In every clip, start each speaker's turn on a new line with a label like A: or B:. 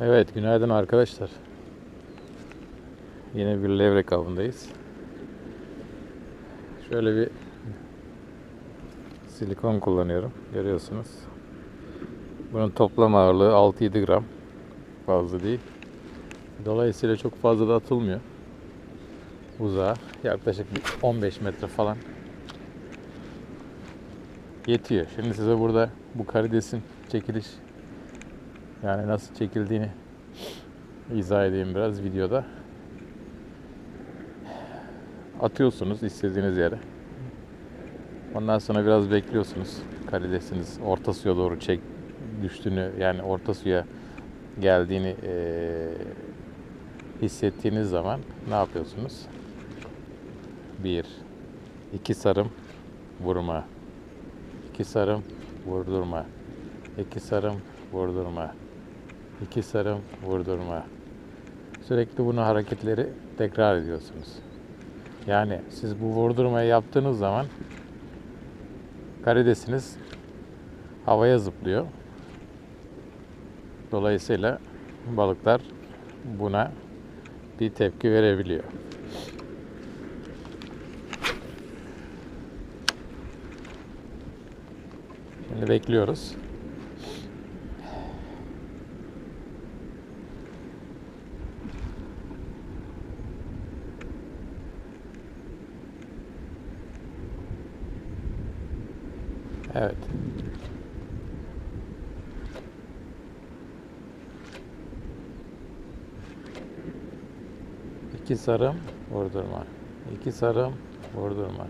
A: Evet, günaydın arkadaşlar. Yine bir levrek avındayız. Şöyle bir silikon kullanıyorum. Görüyorsunuz. Bunun toplam ağırlığı 6-7 gram. Fazla değil. Dolayısıyla çok fazla da atılmıyor. Uzağa. Yaklaşık bir 15 metre falan. Yetiyor. Şimdi size burada bu karidesin çekiliş yani nasıl çekildiğini izah edeyim biraz videoda. Atıyorsunuz istediğiniz yere. Ondan sonra biraz bekliyorsunuz. Karidesiniz orta suya doğru çek düştüğünü yani orta suya geldiğini eee, hissettiğiniz zaman ne yapıyorsunuz? Bir, iki sarım vurma. İki sarım vurdurma. İki sarım vurdurma. İki sarım vurdurma. Sürekli bunu hareketleri tekrar ediyorsunuz. Yani siz bu vurdurmayı yaptığınız zaman karidesiniz havaya zıplıyor. Dolayısıyla balıklar buna bir tepki verebiliyor. Şimdi bekliyoruz. Evet. İki sarım vurdurma. İki sarım vurdurma.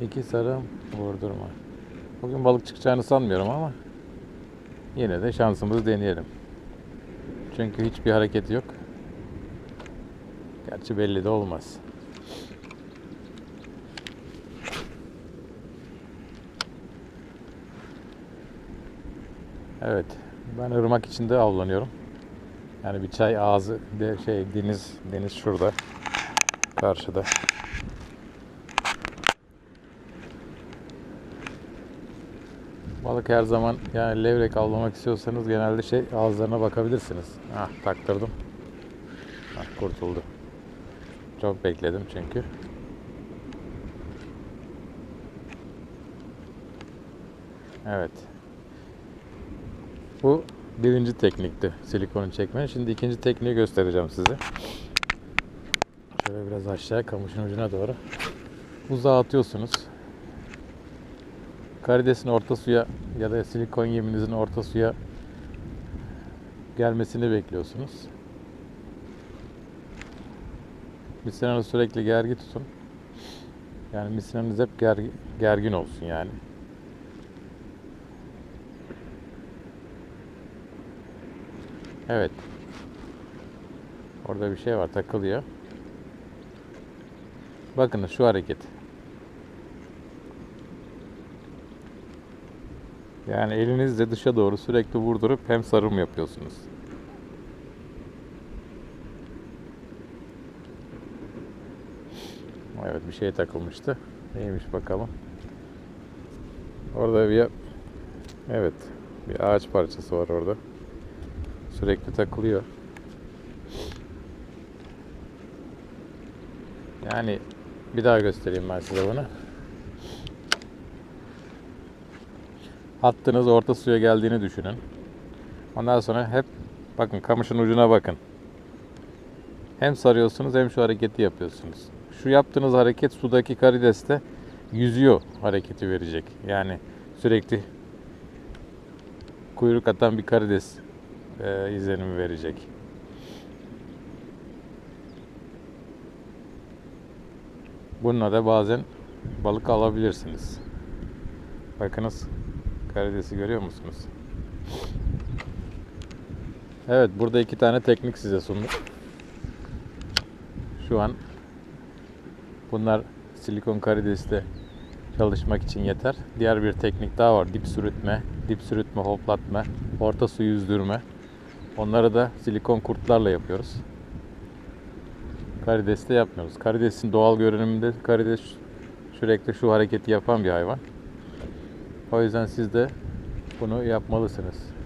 A: İki sarım vurdurma. Bugün balık çıkacağını sanmıyorum ama yine de şansımızı deneyelim. Çünkü hiçbir hareket yok. Gerçi belli de olmaz. Evet. Ben ırmak içinde avlanıyorum. Yani bir çay ağzı de şey deniz deniz şurada. Karşıda. Balık her zaman yani levrek avlamak istiyorsanız genelde şey ağızlarına bakabilirsiniz. Ah taktırdım. Ah, kurtuldu. Çok bekledim çünkü. Evet. Bu birinci teknikti silikonu çekme. Şimdi ikinci tekniği göstereceğim size. Şöyle biraz aşağı kamışın ucuna doğru. Uzağa atıyorsunuz. Karidesin orta suya ya da silikon yeminizin orta suya gelmesini bekliyorsunuz. Misinanı sürekli gergi tutun. Yani misinanız hep gergi- gergin olsun yani. Evet. Orada bir şey var takılıyor. Bakın şu hareket. Yani elinizle dışa doğru sürekli vurdurup hem sarım yapıyorsunuz. Evet bir şey takılmıştı. Neymiş bakalım. Orada bir evet bir ağaç parçası var orada. Sürekli takılıyor. Yani bir daha göstereyim ben size bunu. Attığınız orta suya geldiğini düşünün. Ondan sonra hep bakın kamışın ucuna bakın. Hem sarıyorsunuz hem şu hareketi yapıyorsunuz. Şu yaptığınız hareket sudaki karideste yüzüyor hareketi verecek. Yani sürekli kuyruk atan bir karides e, izlenimi verecek. Bununla da bazen balık alabilirsiniz. Bakınız karidesi görüyor musunuz? Evet burada iki tane teknik size sundum. Şu an bunlar silikon karideste çalışmak için yeter. Diğer bir teknik daha var. Dip sürütme, dip sürütme, hoplatma, orta su yüzdürme. Onları da silikon kurtlarla yapıyoruz. Karideste yapmıyoruz. Karidesin doğal görünümünde karides sürekli şu hareketi yapan bir hayvan. O yüzden siz de bunu yapmalısınız.